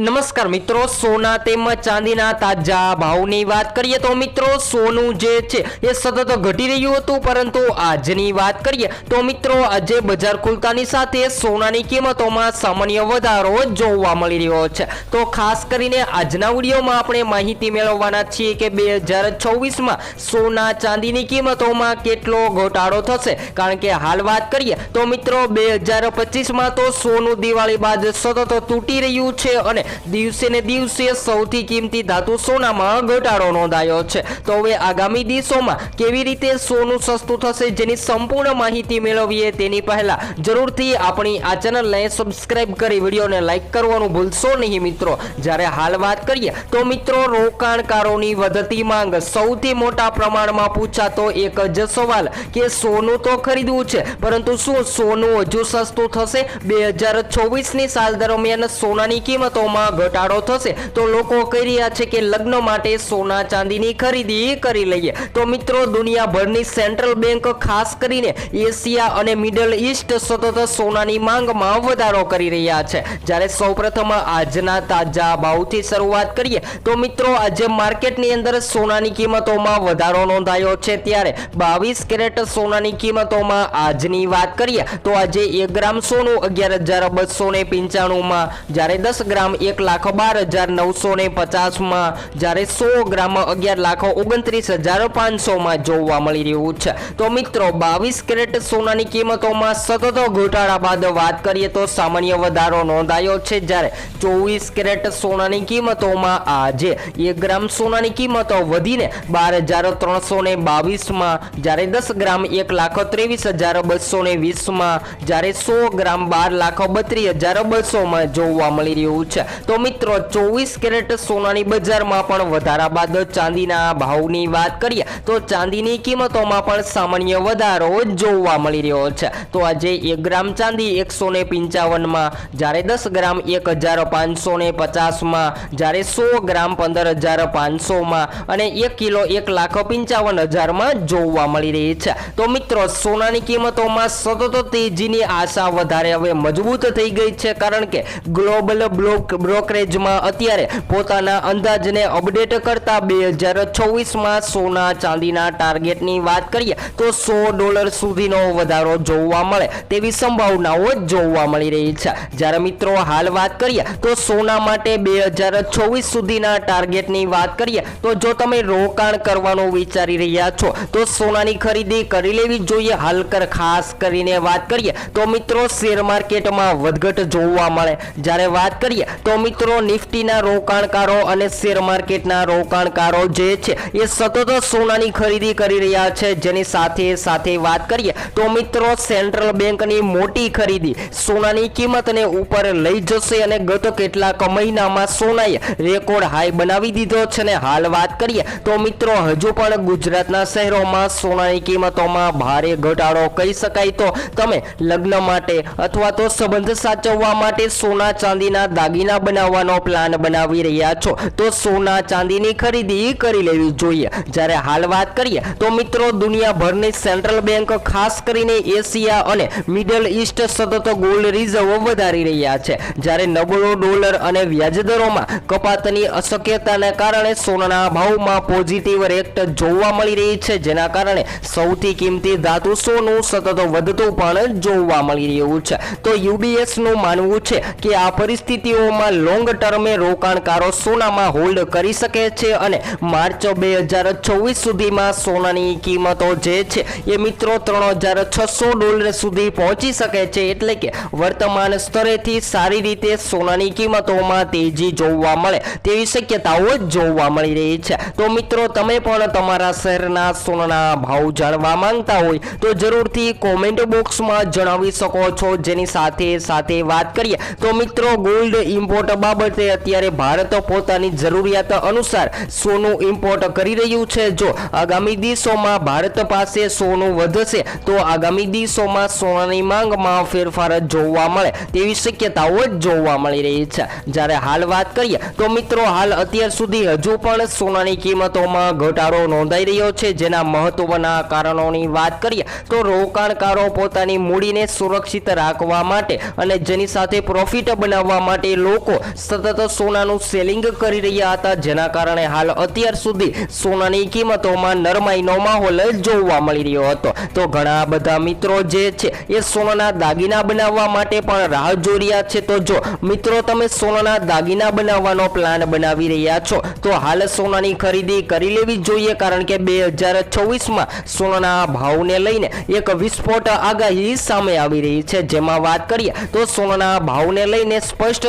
નમસ્કાર મિત્રો, સોના તેમજ ચાંદીના તાજા ભાવની વાત કરીએ તો મિત્રો, સોનું જે છે એ સતત ઘટી રહ્યું હતું, પરંતુ આજની વાત કરીએ તો મિત્રો, આજે બજાર ખુલતાની સાથે સોનાની કિંમતોમાં સામાન્ય વધારો જોવા મળી રહ્યો છે. તો ખાસ કરીને આજના વિડીયોમાં આપણે માહિતી મેળવવાના છીએ કે બે હજાર છવ્વીસમાં સોના ચાંદીની કિંમતોમાં કેટલો ઘટાડો થશે. કારણ કે હાલ વાત કરીએ તો મિત્રો, બે હજાર પચીસમાં તો સોનું દિવાળી બાદ સતત તૂટી રહ્યું છે અને દિવસે ને દિવસે સૌથી કિંમતી ધાતુ સોનામાં ઘટાડો નોંધાયો છે. તો હવે આગામી દિવસોમાં કેવી રીતે સોનું સસ્તું થશે જેની સંપૂર્ણ માહિતી મેળવીએ તેની પહેલા જરૂરથી આપણી આ ચેનલને સબસ્ક્રાઇબ કરી વિડીયોને લાઈક કરવાનું ભૂલશો નહીં મિત્રો. જ્યારે હાલ વાત કરીએ તો મિત્રો રોકાણકારોની વધતી માંગ સૌથી મોટા પ્રમાણમાં પૂછાતો એક જ સવાલ કે સોનું તો ખરીદવું છે, પરંતુ શું સોનું હજુ સસ્તું થશે? બે હજાર ચોવીસની સાલ દરમિયાન સોનાની કિંમતોમાં ઘટાડો થશે. તો લોકો કહી રહ્યા છે કે લગ્ન માટે સોના ચાંદીની ખરીદી કરી લઈએ. તો મિત્રો, દુનિયાભરની સેન્ટ્રલ બેંક ખાસ કરીને એશિયા અને મિડલ ઈસ્ટ સતત સોનાની માંગમાં વધારો કરી રહ્યા છે. જ્યારે સૌપ્રથમ આજના તાજા ભાવથી શરૂઆત કરીએ, તો મિત્રો, આજે માર્કેટની અંદર સોનાની કિંમતોમાં વધારો નોંધાયો છે. ત્યારે બાવીસ કેરેટ સોનાની કિંમતોમાં આજની વાત કરીએ, તો આજે એક ગ્રામ સોનું અગિયાર હજાર બસો ને પંચાણુંમાં, જ્યારે દસ ગ્રામ એક લાખ બાર હજાર નવસો ને પચાસમાં જ્યારે સો ગ્રામ અગિયાર લાખ ઓગણત્રીસ હજાર પાંચસોમાં જોવા મળી રહ્યું છે. તો મિત્રો, બાવીસ કેરેટ સોનાની કિંમતોમાં સતત ઘટાડા બાદ વાત કરીએ તો સામાન્ય વધારો નોંધાયો છે. જ્યારે ચોવીસ કેરેટ સોનાની કિંમતોમાં આજે એક ગ્રામ સોનાની કિંમતો વધીને બાર હજાર ત્રણસો ને બાવીસમાં, જ્યારે દસ ગ્રામ એક લાખ ત્રેવીસ હજાર બસો ને વીસમાં, જ્યારે સો ગ્રામ બાર લાખ બત્રીસ હજાર બસોમાં જોવા મળી રહ્યું છે. તો મિત્રો, ચોવીસ કેરેટ સોનાની બજારમાં પણ વધારા બાદ ચાંદીના ભાવની વાત કરીએ, તો ચાંદીની કિંમતોમાં પણ સામાન્ય વધારો જોવા મળી રહ્યો છે. તો આજે એક ગ્રામ ચાંદી એકસો ને પંચાવનમાં, જ્યારે દસ ગ્રામ એક હજાર પાંચસો ને પચાસમાં, જ્યારે સો ગ્રામ પંદર હજાર પાંચસોમાં અને એક કિલો એક લાખ પંચાવન હજારમાં જોવા મળી રહી છે. તો મિત્રો, સોનાની કિંમતોમાં સતત તેજીની આશા વધારે હવે મજબૂત થઈ ગઈ છે, કારણ કે ગ્લોબલ બ્લોક બ્રોકરેજમાં અત્યારે પોતાના અંદાજને અપડેટ કરતા બે હજાર છવ્વીસમાં સોના ચાંદીના ટાર્ગેટની વાત કરીએ તો સો ડોલર સુધીનો વધારો જોવા મળે તેવી સંભાવનાઓ જોવા મળી રહી છે. જ્યારે મિત્રો હાલ વાત કરીએ તો સોના માટે બે હજાર છવ્વીસ સુધીના ટાર્ગેટની વાત કરીએ તો જો તમે રોકાણ કરવાનું વિચારી રહ્યા છો, તો સોનાની ખરીદી કરી લેવી જોઈએ. હાલ કર ખાસ કરીને વાત કરીએ તો મિત્રો શેર માર્કેટમાં વધઘટ જોવા મળે. જ્યારે વાત કરીએ તો મિત્રો, નિફ્ટીના રોકાણકારો અને શેર માર્કેટના રોકાણકારો જે છે, એ સતત સોનાની ખરીદી કરી રહ્યા છે. જેની સાથે સાથે વાત કરીએ તો મિત્રો, સેન્ટ્રલ બેંકની મોટી ખરીદી સોનાની કિંમતને ઉપર લઈ જશે અને ગત કેટલાક મહિનામાં સોનાએ રેકોર્ડ હાઈ બનાવી દીધો છે. અને હાલ વાત કરીએ તો મિત્રો, હજુ પણ ગુજરાતના શહેરોમાં સોનાની કિંમતોમાં ભારે ઘટાડો કહી શકાય તો તમે લગ્ન માટે અથવા તો સંબંધ સાચવવા માટે સોના ચાંદીના દાગીના બનાવવાનો પ્લાન બનાવી રહ્યા છો, તો સોના ચાંદીની ખરીદી કરી લેવી જોઈએ. જ્યારે હાલ વાત કરીએ, તો મિત્રો દુનિયાભરની સેન્ટ્રલ બેંક ખાસ કરીને એશિયા અને મિડલ ઈસ્ટ સતત ગોલ્ડ રિઝર્વ વધારી રહ્યા છે. જ્યારે નબળો ડોલર અને વ્યાજદરોમાં કપાતની અશક્યતાને કારણે સોનાના ભાવમાં પોઝિટિવ રેટ જોવા મળી રહી છે, જેના કારણે સૌથી કિંમતી ધાતુ સોનું સતત વધતું પણ જોવા મળી રહ્યું છે. તો યુબીએસનું માનવું છે કે આ પરિસ્થિતિઓમાં લોંગ ટર્મે રોકાણકારો સોનામાં હોલ્ડ કરી શકે છે અને માર્ચ બે હજાર છવ્વીસ સુધીમાં સોનાની કિંમતો જે છે એ મિત્રો ત્રણ હજાર છસો ડોલર સુધી પહોંચી શકે છે. એટલે કે વર્તમાન સ્તરેથી સારી રીતે સોનાની કિંમતોમાં તેજી જોવા મળે, તેવી શક્યતાઓ જોવા મળી રહી છે. તો મિત્રો, તમે પણ તમારા શહેરના સોનાના ભાવ જાણવા માંગતા હોય તો જરૂરથી કોમેન્ટ બોક્સમાં જણાવી શકો છો. જેની સાથે સાથે વાત કરીએ તો મિત્રો ગોલ્ડ ઇમ્પોર્ટ બાબતે અત્યારે ભારત પોતાની જરૂરિયાત અનુસાર સોનું ઇમ્પોર્ટ કરી રહ્યું છે. જો આગામી દિવસોમાં ભારત પાસે સોનું વધશે, તો આગામી દિવસોમાં સોનાની માંગમાં ફેરફાર જોવા મળે તેવી શક્યતાઓ જ જોવા મળી રહી છે. જ્યારે હાલ વાત કરીએ, તો મિત્રો હાલ અત્યાર સુધી હજુ પણ સોનાની કિંમતોમાં ઘટાડો નોંધાઈ રહ્યો છે. જેના મહત્વના કારણોની વાત કરીએ, તો રોકાણકારો પોતાની મૂડીને સુરક્ષિત રાખવા માટે અને જેની સાથે પ્રોફિટ બનાવવા માટે લોકો લોકો સતત સોનાનું સેલિંગ કરી રહ્યા હતા. જેના કારણે હાલ અત્યાર સુધી સોનાની કિંમતોમાં નરમાઈનો માહોલ જોવા મળી રહ્યો હતો. તો ઘણા બધા મિત્રો જે છે એ સોનાના દાગીના બનાવવા માટે પણ રાહ જોઈ રહ્યા છે. તો જો મિત્રો તમે સોનાના દાગીના બનાવવાનો પ્લાન બનાવી રહ્યા છો, તો હાલ સોનાની ખરીદી કરી લેવી જોઈએ. કારણ કે બે હજાર છવ્વીસમાં સોનાના ભાવને લઈને એક વિસ્ફોટ આગાહી સામે આવી રહી છે. જેમાં વાત કરીએ તો સોનાના ભાવને લઈને સ્પષ્ટ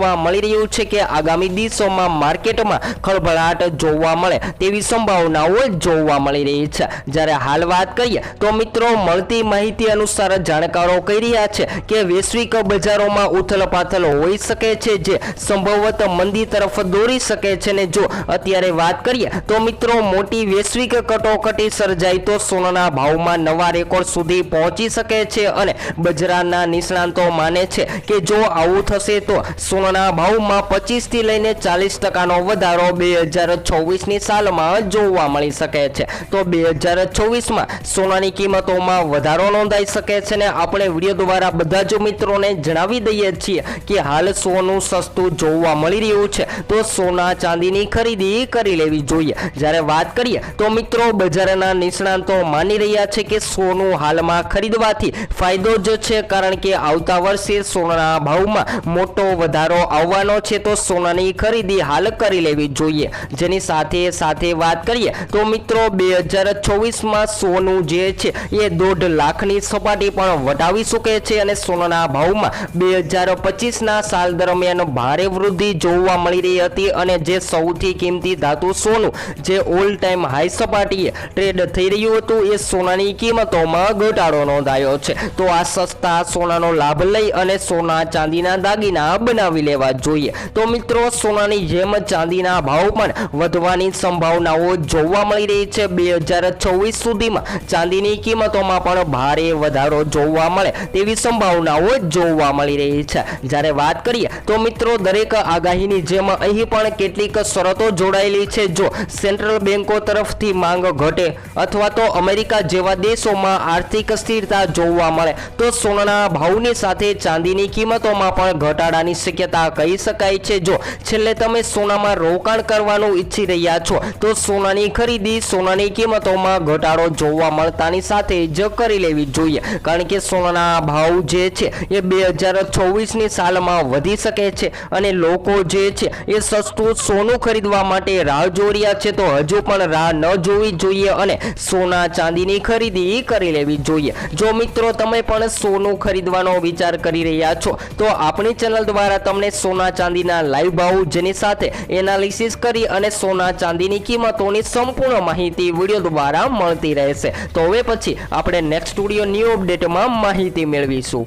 જમાડવા મળી રહ્યું છે કે આગામી દિવસોમાં માર્કેટમાં ખળભળાટ જોવા મળે તેવી સંભાવનાઓ જોવા મળી રહી છે. જ્યારે હાલ વાત કરીએ તો મિત્રો મળતી માહિતી અનુસાર જાણકારો કહી રહ્યા છે કે વૈશ્વિક બજારોમાં ઉથલપાથલ હોઈ શકે છે જે સંભવત મંદી તરફ દોરી શકે છે ને જો અત્યારે વાત કરીએ તો મિત્રો મોટી વૈશ્વિક કટોકટી સર્જાય તો સોનાના ભાવમાં નવા રેકોર્ડ સુધી પહોંચી શકે છે અને બજારના નિષ્ણાંતો માને છે કે જો આવું થશે તો સોનાના ભાવમાં પચીસથી લઈને ચાલીસ ટકાનો વધારો બે હજાર છવ્વીસની સાલમાં જોવા મળી શકે છે. તો બે હજાર છવ્વીસમાં સોનાની કિંમતોમાં વધારો નોંધાઈ શકે છે ને આપણે વીડિયો દ્વારા બધા જ મિત્રોને જણાવી દઈએ છીએ કે હાલ સોનું સસ્તું જોવા મળી રહ્યું છે. તો સોના ચાંદીની ખરીદી કરી લેવી જોઈએ. જ્યારે વાત કરીએ તો મિત્રો બજારના નિષ્ણાંતો માની રહ્યા છે કે સોનું હાલમાં ખરીદવાથી ફાયદો જ છે કારણ કે આવતા વર્ષે સોનાના ભાવમાં મોટો વધારો આવવાનો છે તો સોનાની ખરીદી હાલ કરી લેવી જોઈએ. જેની સાથે સાથે વાત કરીએ તો મિત્રો બે હજાર ચોવીસમાં સોનું જે છે એ દોઢ લાખની સપાટી પણ વટાવી શકે છે અને સોનાના ભાવમાં બે હજાર પચીસના સાલ દરમિયાન ભારે વૃદ્ધિ જોવા મળી રહી હતી અને જે સૌથી કિંમતી ધાતુ સોનું જે ઓલ ટાઈમ હાઈ સપાટીએ ટ્રેડ થઈ રહ્યું હતું એ સોનાની કિંમતોમાં ઘટાડો નોંધાયો છે. તો આ સસ્તા સોનાનો લાભ લઈ અને સોના ચાંદીના દાગીના બનાવી લેવા જોઈએ. તો મિત્રો, સોનાની જેમ ચાંદીના ભાવ પણ વધવાની સંભાવનાઓ જોવા મળી રહી છે. બે હજાર છવ્વીસ સુધીમાં ચાંદીની કિંમતોમાં પણ ભારે વધારો જોવા મળે તેવી સંભાવનાઓ જોવા મળી રહી છે. જ્યારે વાત કરીએ તો મિત્રો, દરેક આગાહીની જેમ અહીં પણ કેટલીક શરતો જોડાયેલી છે. જો સેન્ટ્રલ બેન્કો તરફથી માંગ ઘટે અથવા તો અમેરિકા જેવા દેશોમાં આર્થિક સ્થિરતા જોવા મળે, તો સોનાના ભાવની સાથે ચાંદીની કિંમતોમાં પણ ઘટાડાની શક્યતા કહી શકાય છે. જો છેલ્લે તમે સોનામાં રોકાણ કરવાનું ઈચ્છી રહ્યા છો, તો સોનાની ખરીદી સોનાની કિંમતોમાં ઘટાડો જોવા મળતાની સાથે જ કરી લેવી જોઈએ. કારણ કે સોનાના ભાવ જે છે, એ બે હજાર ચોવીસની સાલમાં વધી શકે છે અને લોકો જે છે એ સસ્તું સોનું ખરીદવા માટે રાહ જોઈ છે. તો હજુ પણ રાહ ન જોવી જોઈએ અને સોના ચાંદીની ખરીદી કરી લેવી જોઈએ. જો મિત્રો તમે પણ સોનું ખરીદવાનો વિચાર કરી રહ્યા છો, તો આપણી ચેનલ દ્વારા તમને સોના ચાંદીના લાઈવ ભાવ જેની સાથે એનાલિસિસ કરી અને સોના ચાંદીની કિંમતોની સંપૂર્ણ માહિતી વીડિયો દ્વારા મળતી રહેશે. તો હવે પછી આપણે નેક્સ્ટ સ્ટુડિયો ન્યૂ અપડેટમાં માહિતી મેળવીશું.